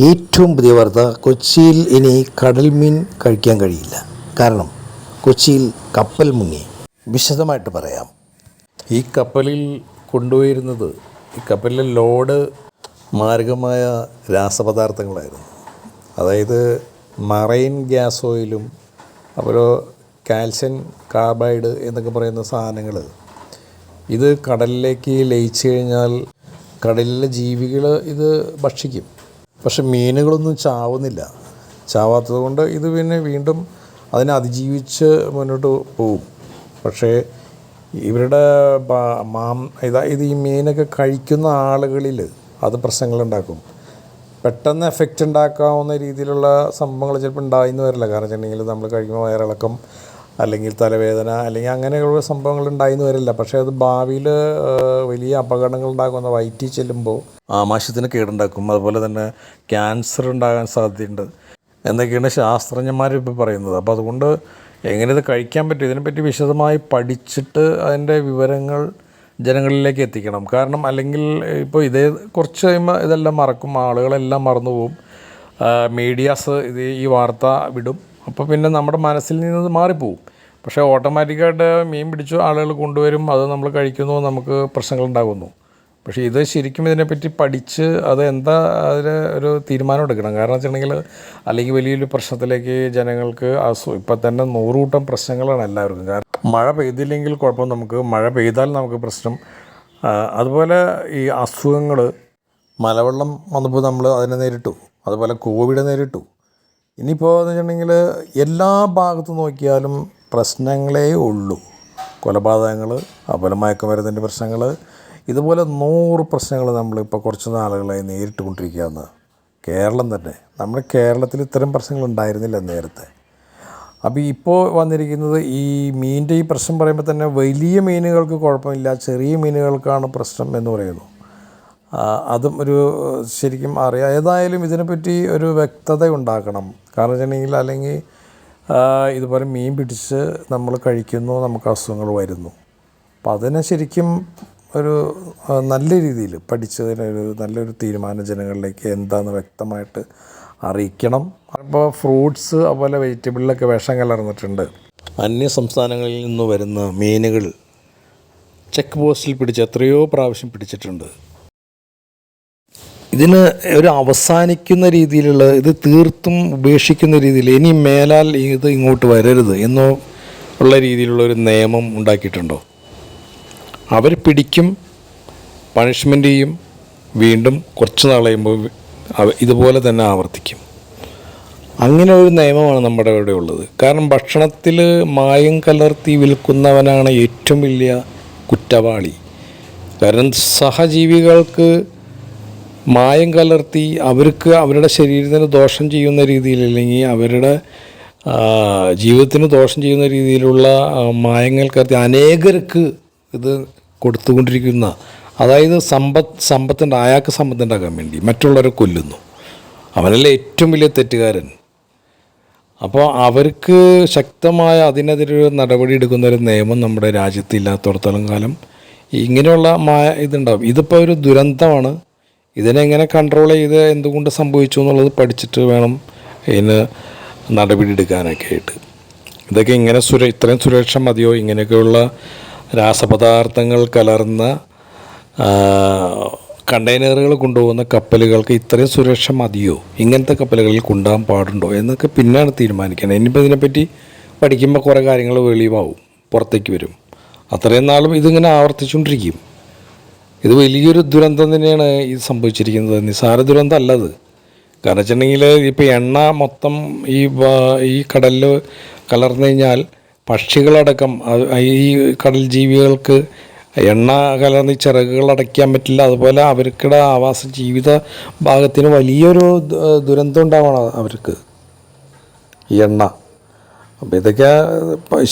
ഏറ്റവും പുതിയ വാർത്ത കൊച്ചിയിൽ ഇനി കടൽമീൻ കഴിക്കാൻ കഴിയില്ല. കാരണം കൊച്ചിയിൽ കപ്പൽ മുങ്ങി. വിശദമായിട്ട് പറയാം. ഈ കപ്പലിൽ കൊണ്ടുപോയിരുന്നത് ഈ കപ്പലിലെ ലോഡ് മാരകമായ രാസപദാർത്ഥങ്ങളായിരുന്നു. അതായത് മറൈൻ ഗ്യാസ് ഓയിലും അതുപോലെ കാൽസ്യം കാർബൈഡ് എന്നൊക്കെ പറയുന്ന സാധനങ്ങൾ ഇത് കടലിലേക്ക് ലയിച്ചു കഴിഞ്ഞാൽ കടലിലെ ജീവികൾ ഇത് ഭക്ഷിക്കും. പക്ഷെ മീനുകളൊന്നും ചാവുന്നില്ല. ചാവാത്തത് കൊണ്ട് ഇത് പിന്നെ വീണ്ടും അതിനെ അതിജീവിച്ച് മുന്നോട്ട് പോവും. പക്ഷേ ഇവരുടെ മാം ഇതാ ഇത് ഈ മീനൊക്കെ കഴിക്കുന്ന ആളുകളിൽ അത് പ്രശ്നങ്ങളുണ്ടാക്കും. പെട്ടെന്ന് എഫക്റ്റ് ഉണ്ടാക്കാവുന്ന രീതിയിലുള്ള സംഭവങ്ങൾ ചിലപ്പോൾ ഉണ്ടായിന്ന് വരില്ല. കാരണം വെച്ചിട്ടുണ്ടെങ്കിൽ നമ്മൾ കഴിക്കുമ്പോൾ വയറിളക്കം അല്ലെങ്കിൽ തലവേദന അല്ലെങ്കിൽ അങ്ങനെയുള്ള സംഭവങ്ങൾ ഉണ്ടായിന്ന് വരില്ല. പക്ഷേ അത് ഭാവിയിൽ വലിയ അപകടങ്ങൾ ഉണ്ടാകുന്ന വയറ്റിൽ ചെല്ലുമ്പോൾ ആമാശയത്തിന് കേടുണ്ടാക്കും. അതുപോലെ തന്നെ ക്യാൻസർ ഉണ്ടാകാൻ സാധ്യതയുണ്ട്. എന്നൊക്കെയാണ് ശാസ്ത്രജ്ഞന്മാർ ഇപ്പോൾ പറയുന്നത്. അപ്പോൾ അതുകൊണ്ട് എങ്ങനെ ഇത് കഴിക്കാൻ പറ്റും? ഇതിനെപ്പറ്റി വിശദമായി പഠിച്ചിട്ട് അതിന്റെ വിവരങ്ങൾ ജനങ്ങളിലേക്ക് എത്തിക്കണം. കാരണം അല്ലെങ്കിൽ ഇപ്പോൾ ഇതേ കുറച്ച് കഴിയുമ്പോൾ ഇതെല്ലാം മറക്കും. ആളുകളെല്ലാം മറന്നു പോകും മീഡിയാസ് ഇത് ഈ വാർത്ത വിടും. അപ്പോൾ പിന്നെ നമ്മുടെ മനസ്സിൽ നിന്ന് മാറിപ്പോവും. പക്ഷേ ഓട്ടോമാറ്റിക്കായിട്ട് മീൻ പിടിച്ചു ആളുകൾ കൊണ്ടുവരും അത് നമ്മൾ കഴിക്കുന്നു നമുക്ക് പ്രശ്നങ്ങളുണ്ടാകുന്നു പക്ഷേ ഇത് ശരിക്കും ഇതിനെപ്പറ്റി പഠിച്ച് അത് എന്താ അതിന് ഒരു തീരുമാനം എടുക്കണം. കാരണം വെച്ചിട്ടുണ്ടെങ്കിൽ അല്ലെങ്കിൽ വലിയൊരു പ്രശ്നത്തിലേക്ക് ജനങ്ങൾക്ക് ഇപ്പം തന്നെ നൂറുകൂട്ടം പ്രശ്നങ്ങളാണ് എല്ലാവർക്കും. കാരണം മഴ പെയ്തില്ലെങ്കിൽ കുഴപ്പം നമുക്ക് മഴ പെയ്താൽ നമുക്ക് പ്രശ്നം. അതുപോലെ ഈ അസുഖങ്ങൾ മലവെള്ളം വന്നപ്പോൾ നമ്മൾ അതിനെ നേരിട്ടു. അതുപോലെ കോവിഡ് നേരിട്ടു. ഇനിയിപ്പോൾ എന്ന് വെച്ചിട്ടുണ്ടെങ്കിൽ എല്ലാ ഭാഗത്ത് നോക്കിയാലും പ്രശ്നങ്ങളേ ഉള്ളൂ. കൊലപാതകങ്ങൾ അതുപോലെ മയക്കുമരുന്നിന്റെ പ്രശ്നങ്ങൾ ഇതുപോലെ നൂറ് പ്രശ്നങ്ങൾ നമ്മളിപ്പോൾ കുറച്ച് നാളുകളായി നേരിട്ട് കൊണ്ടിരിക്കുകയാണ് കേരളം തന്നെ. നമ്മുടെ കേരളത്തിൽ ഇത്തരം പ്രശ്നങ്ങൾ ഉണ്ടായിരുന്നില്ല നേരത്തെ. അപ്പോൾ ഇപ്പോൾ വന്നിരിക്കുന്നത് ഈ മീനിന്റെ ഈ പ്രശ്നം പറയുമ്പോൾ തന്നെ വലിയ മീനുകൾക്ക് കുഴപ്പമില്ല ചെറിയ മീനുകൾക്കാണ് പ്രശ്നം എന്ന് പറയുന്നു. അതും ഒരു ശരിക്കും അറിയാം. ഏതായാലും ഇതിനെപ്പറ്റി ഒരു വ്യക്തത ഉണ്ടാക്കണം കാരണം വെച്ചിട്ടുണ്ടെങ്കിൽ അല്ലെങ്കിൽ ഇതുപോലെ മീൻ പിടിച്ച് നമ്മൾ കഴിക്കുന്നു നമുക്ക് അസുഖങ്ങൾ വരുന്നു. അപ്പം അതിനെ ശരിക്കും ഒരു നല്ല രീതിയിൽ പഠിച്ചതിനൊരു നല്ലൊരു തീരുമാനം ജനങ്ങളിലേക്ക് എന്താന്ന് വ്യക്തമായിട്ട് അറിയിക്കണം. അപ്പോൾ ഫ്രൂട്ട്സ് അതുപോലെ വെജിറ്റബിളിലൊക്കെ വിഷം കലർന്നിട്ടുണ്ട്. അന്യ സംസ്ഥാനങ്ങളിൽ നിന്ന് വരുന്ന മീനുകൾ ചെക്ക് പോസ്റ്റിൽ പിടിച്ച് എത്രയോ പ്രാവശ്യം പിടിച്ചിട്ടുണ്ട്. ഇതിന് ഒരു അവസാനിക്കുന്ന രീതിയിലുള്ള ഇത് തീർത്തും ഉപേക്ഷിക്കുന്ന രീതിയിൽ ഇനി മേലാൽ ഇത് ഇങ്ങോട്ട് വരരുത് എന്നോ ഉള്ള രീതിയിലുള്ള ഒരു നിയമം ഉണ്ടാക്കിയിട്ടുണ്ടോ? അവർ പിടിക്കും പണിഷ്മെന്റ് ചെയ്യും വീണ്ടും കുറച്ച് നാൾ ഇതുപോലെ തന്നെ ആവർത്തിക്കും. അങ്ങനെ ഒരു നിയമമാണ് നമ്മുടെ ഇവിടെ ഉള്ളത്. കാരണം ഭക്ഷണത്തിൽ മായം കലർത്തി വിൽക്കുന്നവനാണ് ഏറ്റവും വലിയ കുറ്റവാളി. കാരണം സഹജീവികൾക്ക് മായം കലർത്തി അവർക്ക് അവരുടെ ശരീരത്തിന് ദോഷം ചെയ്യുന്ന രീതിയിൽ അല്ലെങ്കിൽ അവരുടെ ജീവിതത്തിന് ദോഷം ചെയ്യുന്ന രീതിയിലുള്ള മായങ്ങൾ കലർത്തി അനേകർക്ക് ഇത് കൊടുത്തുകൊണ്ടിരിക്കുന്ന അതായത് സമ്പത്ത് സമ്പത്തുണ്ട് അയാൾക്ക് സമ്പത്തുണ്ടാക്കാൻ വേണ്ടി മറ്റുള്ളവരെ കൊല്ലുന്നു. അവനല്ലേ ഏറ്റവും വലിയ തെറ്റുകാരൻ. അപ്പോൾ അവർക്ക് ശക്തമായ അതിനെതിരെ നടപടി എടുക്കുന്ന ഒരു നിയമം നമ്മുടെ രാജ്യത്ത് ഇല്ലാത്തടത്തോളം കാലം ഇങ്ങനെയുള്ള മായ ഇതുണ്ടാവും. ഇതിപ്പോൾ ഒരു ദുരന്തമാണ്. ഇതിനെങ്ങനെ കൺട്രോൾ ചെയ്ത് എന്തുകൊണ്ട് സംഭവിച്ചു എന്നുള്ളത് പഠിച്ചിട്ട് വേണം ഇതിന് നടപടി എടുക്കാനൊക്കെ ആയിട്ട്. ഇതൊക്കെ ഇങ്ങനെ സുര ഇത്രയും സുരക്ഷ മതിയോ? ഇങ്ങനെയൊക്കെയുള്ള രാസപദാർത്ഥങ്ങൾ കലർന്ന കണ്ടെയ്നറുകൾ കൊണ്ടുപോകുന്ന കപ്പലുകൾക്ക് ഇത്രയും സുരക്ഷ മതിയോ? ഇങ്ങനത്തെ കപ്പലുകളിൽ കൊണ്ടുപോകാൻ പാടുണ്ടോ? എന്നൊക്കെ പിന്നെയാണ് തീരുമാനിക്കുന്നത്. ഇനിയിപ്പോൾ ഇതിനെപ്പറ്റി പഠിക്കുമ്പോൾ കുറേ കാര്യങ്ങൾ വെളിവാകും പുറത്തേക്ക് വരും. അത്രയും നാളും ഇതിങ്ങനെ ആവർത്തിച്ചുകൊണ്ടിരിക്കും. ഇത് വലിയൊരു ദുരന്തം തന്നെയാണ് ഇത് സംഭവിച്ചിരിക്കുന്നത്. നിസ്സാര ദുരന്തം അല്ലത് കാരണം വെച്ചിട്ടുണ്ടെങ്കിൽ ഇപ്പോൾ എണ്ണ മൊത്തം ഈ ഈ കടലിൽ കലർന്നു കഴിഞ്ഞാൽ പക്ഷികളടക്കം അത് ഈ കടൽ ജീവികൾക്ക് എണ്ണ കലർന്ന് ചിറകുകൾ അടയ്ക്കാൻ പറ്റില്ല. അതുപോലെ അവർക്കിടെ ആവാസ ജീവിത ഭാഗത്തിന് വലിയൊരു ദുരന്തം ഉണ്ടാവണം അവർക്ക് ഈ എണ്ണ. അപ്പോൾ ഇതൊക്കെ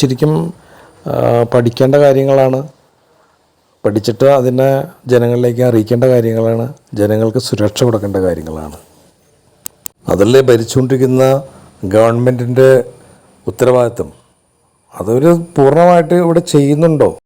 ശരിക്കും പഠിക്കേണ്ട കാര്യങ്ങളാണ്. പഠിച്ചിട്ട് അതിനെ ജനങ്ങളിലേക്ക് അറിയിക്കേണ്ട കാര്യങ്ങളാണ്. ജനങ്ങൾക്ക് സുരക്ഷ കൊടുക്കേണ്ട കാര്യങ്ങളാണ്. അതല്ലേ ഭരിച്ചുകൊണ്ടിരിക്കുന്ന ഗവൺമെന്റിന്റെ ഉത്തരവാദിത്വം? അതൊരു പൂർണമായിട്ട് ഇവിടെ ചെയ്യുന്നുണ്ടോ?